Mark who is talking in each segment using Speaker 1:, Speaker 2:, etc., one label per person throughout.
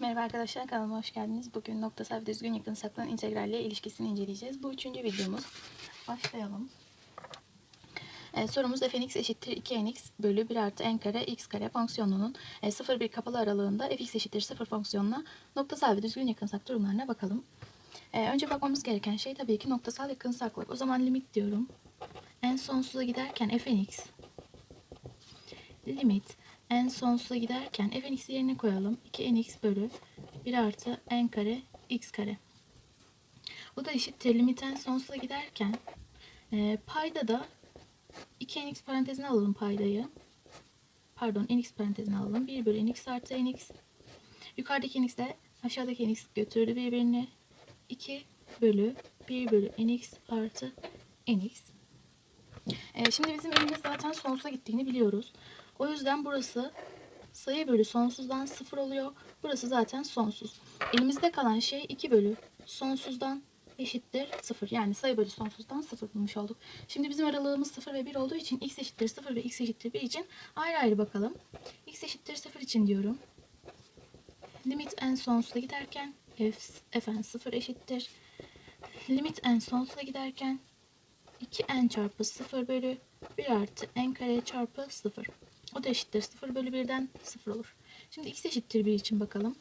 Speaker 1: Merhaba arkadaşlar kanalıma hoş geldiniz. Bugün noktasal ve düzgün yakın saklanan integralle ilişkisini inceleyeceğiz. Bu üçüncü videomuz. Başlayalım. Ee, sorumuz fnx eşittir 2nx bölü 1 artı n kare x kare fonksiyonunun e, 0-1 kapalı aralığında fx eşittir 0 fonksiyonuna noktasal ve düzgün yakınsak durumlarına bakalım. Ee, önce bakmamız gereken şey tabii ki noktasal yakınsaklık. O zaman limit diyorum. En sonsuza giderken fnx limit en sonsuza giderken fnx'i yerine koyalım. 2nx bölü 1 artı n kare x kare. Bu da eşittir limit en sonsuza giderken e, payda da 2nx parantezine alalım paydayı. Pardon nx parantezine alalım. 1 bölü nx artı nx. Yukarıdaki nx ile aşağıdaki nx götürdü birbirini. 2 bölü 1 bölü nx artı nx. E, şimdi bizim elimiz zaten sonsuza gittiğini biliyoruz. O yüzden burası sayı bölü sonsuzdan 0 oluyor. Burası zaten sonsuz. Elimizde kalan şey 2 bölü sonsuzdan eşittir 0. Yani sayı bölü sonsuzdan 0 bulmuş olduk. Şimdi bizim aralığımız 0 ve 1 olduğu için x eşittir 0 ve x eşittir 1 için ayrı ayrı bakalım. x eşittir 0 için diyorum. Limit en sonsuza giderken f, fn 0 eşittir. Limit en sonsuza giderken 2n çarpı 0 bölü 1 artı n kare çarpı 0. O da eşittir 0 bölü 1'den 0 olur. Şimdi x eşittir 1 için bakalım.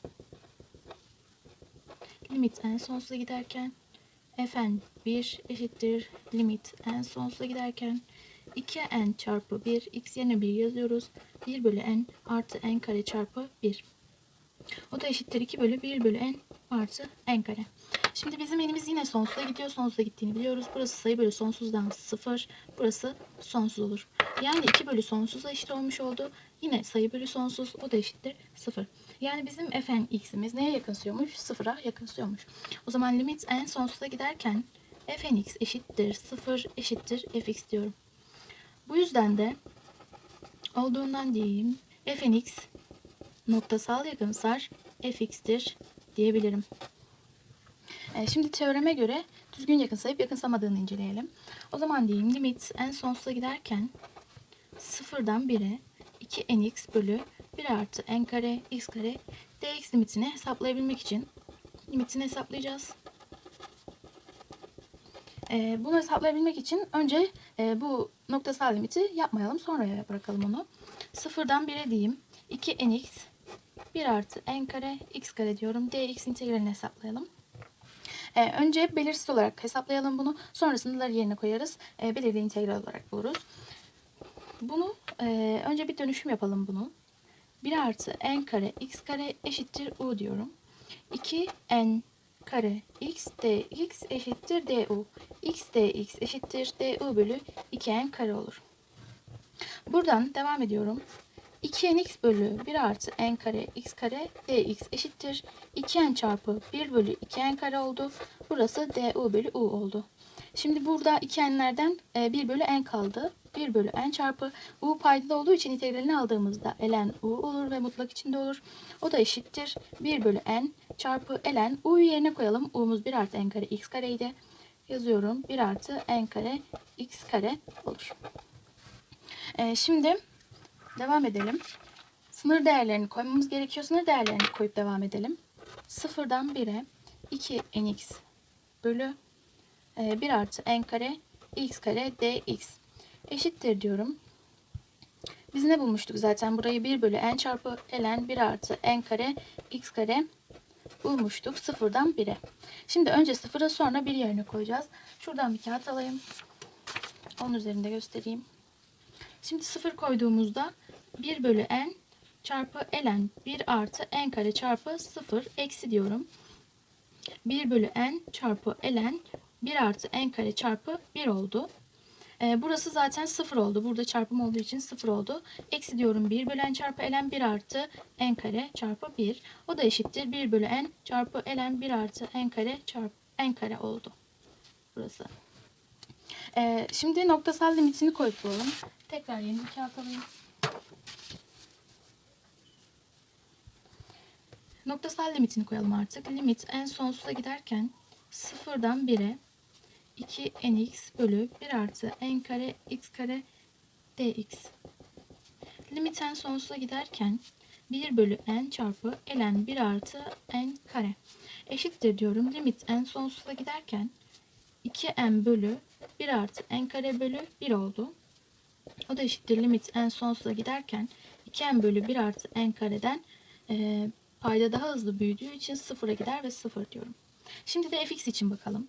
Speaker 1: Limit en sonsuza giderken fn 1 eşittir limit en sonsuza giderken 2n çarpı 1 x yerine 1 yazıyoruz. 1 bölü n artı n kare çarpı 1. O da eşittir 2 bölü 1 bölü n artı n kare. Şimdi bizim elimiz yine sonsuza gidiyor. Sonsuza gittiğini biliyoruz. Burası sayı bölü sonsuzdan 0. Burası sonsuz olur. Yani 2 bölü sonsuza eşit olmuş oldu. Yine sayı bölü sonsuz. O da eşittir 0. Yani bizim fn x'imiz neye yakınsıyormuş? 0'a yakınsıyormuş. O zaman limit en sonsuza giderken fn x eşittir 0 eşittir fx diyorum. Bu yüzden de olduğundan diyeyim fn x noktasal yakınsar fx'tir diyebilirim. E, şimdi teoreme göre düzgün yakınsayıp yakınsamadığını inceleyelim. O zaman diyeyim limit en sonsuza giderken sıfırdan 1'e 2nx bölü 1 artı n kare x kare dx limitini hesaplayabilmek için limitini hesaplayacağız. E, bunu hesaplayabilmek için önce e, bu noktasal limiti yapmayalım. Sonraya bırakalım onu. Sıfırdan 1'e diyeyim. 2nx 1 artı n kare x kare diyorum. dx integralini hesaplayalım. Ee, önce belirsiz olarak hesaplayalım bunu. Sonrasında yerine koyarız. Ee, belirli integral olarak buluruz. Bunu e, önce bir dönüşüm yapalım bunu. 1 artı n kare x kare eşittir u diyorum. 2 n kare x dx eşittir du. x dx eşittir du bölü 2n kare olur. Buradan devam ediyorum. 2nx bölü 1 artı n kare x kare dx eşittir. 2n çarpı 1 bölü 2n kare oldu. Burası du bölü u oldu. Şimdi burada 2n'lerden 1 bölü n kaldı. 1 bölü n çarpı u paydalı olduğu için integralini aldığımızda ln u olur ve mutlak içinde olur. O da eşittir. 1 bölü n çarpı ln u'yu yerine koyalım. u'muz 1 artı n kare x kareydi. Yazıyorum. 1 artı n kare x kare olur. Ee, şimdi Devam edelim. Sınır değerlerini koymamız gerekiyor. Sınır değerlerini koyup devam edelim. Sıfırdan 1'e 2 nx bölü 1 artı n kare x kare dx eşittir diyorum. Biz ne bulmuştuk zaten? Burayı 1 bölü n çarpı ln 1 artı n kare x kare bulmuştuk. Sıfırdan 1'e. Şimdi önce sıfıra sonra 1 yerine koyacağız. Şuradan bir kağıt alayım. Onun üzerinde göstereyim. Şimdi sıfır koyduğumuzda 1 bölü n çarpı ln 1 artı n kare çarpı 0 eksi diyorum. 1 bölü n çarpı ln 1 artı n kare çarpı 1 oldu. Ee, burası zaten 0 oldu. Burada çarpım olduğu için 0 oldu. Eksi diyorum 1 bölü n çarpı ln 1 artı n kare çarpı 1. O da eşittir 1 bölü n çarpı ln 1 artı n kare çarpı n kare oldu. Burası. Ee, şimdi noktasal limitini koyup bulalım. Tekrar yeni bir kağıt alayım. Noktasal limitini koyalım artık. Limit en sonsuza giderken sıfırdan 1'e 2 nx bölü 1 artı n kare x kare dx. Limit en sonsuza giderken 1 bölü n çarpı ln 1 artı n kare eşittir diyorum. Limit n sonsuza giderken 2n bölü 1 artı n kare bölü 1 oldu. O da eşittir limit n sonsuza giderken 2n bölü 1 artı n kareden e, payda daha hızlı büyüdüğü için sıfıra gider ve sıfır diyorum. Şimdi de fx için bakalım.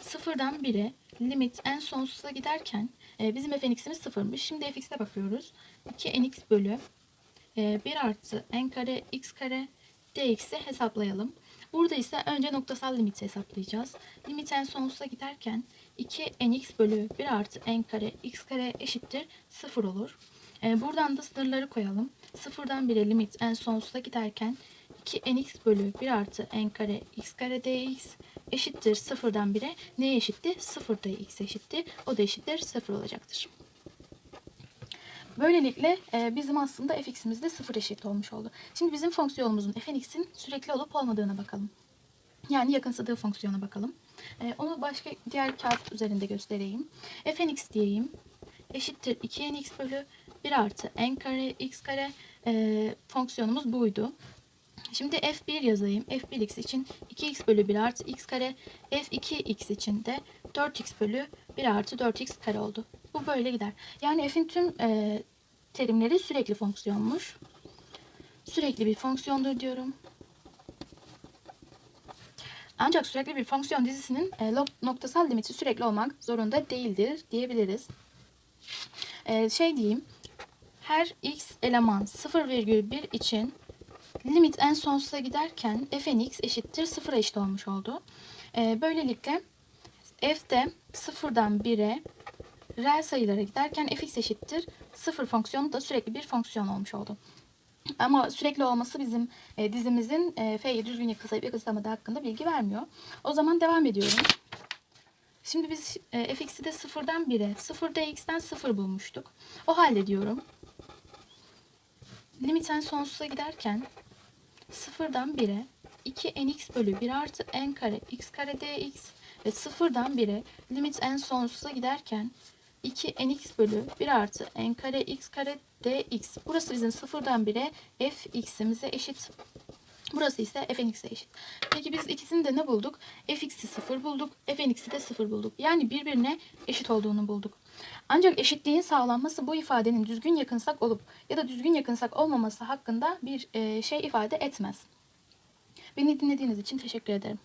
Speaker 1: Sıfırdan 1'e limit n sonsuza giderken e, bizim fnx'imiz sıfırmış. Şimdi fx'e bakıyoruz. 2nx bölü e, 1 artı n kare x kare dx'i hesaplayalım. Burada ise önce noktasal limiti hesaplayacağız. Limit n sonsuza giderken 2nx bölü 1 artı n kare x kare eşittir 0 olur. E, buradan da sınırları koyalım. Sıfırdan 1'e limit n sonsuza giderken 2nx bölü 1 artı n kare x kare dx eşittir sıfırdan 1'e neye eşitti? 0 da x eşitti. O da eşittir 0 olacaktır. Böylelikle e, bizim aslında fx'imiz de 0 eşit olmuş oldu. Şimdi bizim fonksiyonumuzun fnx'in sürekli olup olmadığına bakalım. Yani yakınsadığı fonksiyona bakalım. E, onu başka diğer kağıt üzerinde göstereyim. fnx diyeyim. Eşittir 2nx bölü 1 artı n kare x kare e, fonksiyonumuz buydu. Şimdi f1 yazayım. f1x için 2x bölü 1 artı x kare. f2x için de 4x bölü 1 artı 4x kare oldu. Bu böyle gider. Yani f'in tüm e, terimleri sürekli fonksiyonmuş. Sürekli bir fonksiyondur diyorum. Ancak sürekli bir fonksiyon dizisinin e, noktasal limiti sürekli olmak zorunda değildir diyebiliriz. E, şey diyeyim. Her x eleman 0,1 için limit en sonsuza giderken fnx eşittir 0'a eşit olmuş oldu. E, böylelikle f'de 0'dan 1'e reel sayılara giderken fx eşittir 0 fonksiyonu da sürekli bir fonksiyon olmuş oldu. Ama sürekli olması bizim e, dizimizin e, f'yi düzgün yakasayıp yakasamadığı hakkında bilgi vermiyor. O zaman devam ediyorum. Şimdi biz e, fx'i de 0'dan 1'e, 0'da x'ten 0 bulmuştuk. O halde diyorum. Limiten sonsuza giderken 0'dan 1'e 2nx bölü 1 artı n kare x kare dx ve 0'dan 1'e limit n sonsuza giderken 2nx bölü 1 artı n kare x kare dx. Burası bizim 0'dan 1'e fx'imize eşit. Burası ise fnx'e eşit. Peki biz ikisini de ne bulduk? fx'i 0 bulduk, fnx'i de 0 bulduk. Yani birbirine eşit olduğunu bulduk. Ancak eşitliğin sağlanması bu ifadenin düzgün yakınsak olup ya da düzgün yakınsak olmaması hakkında bir şey ifade etmez. Beni dinlediğiniz için teşekkür ederim.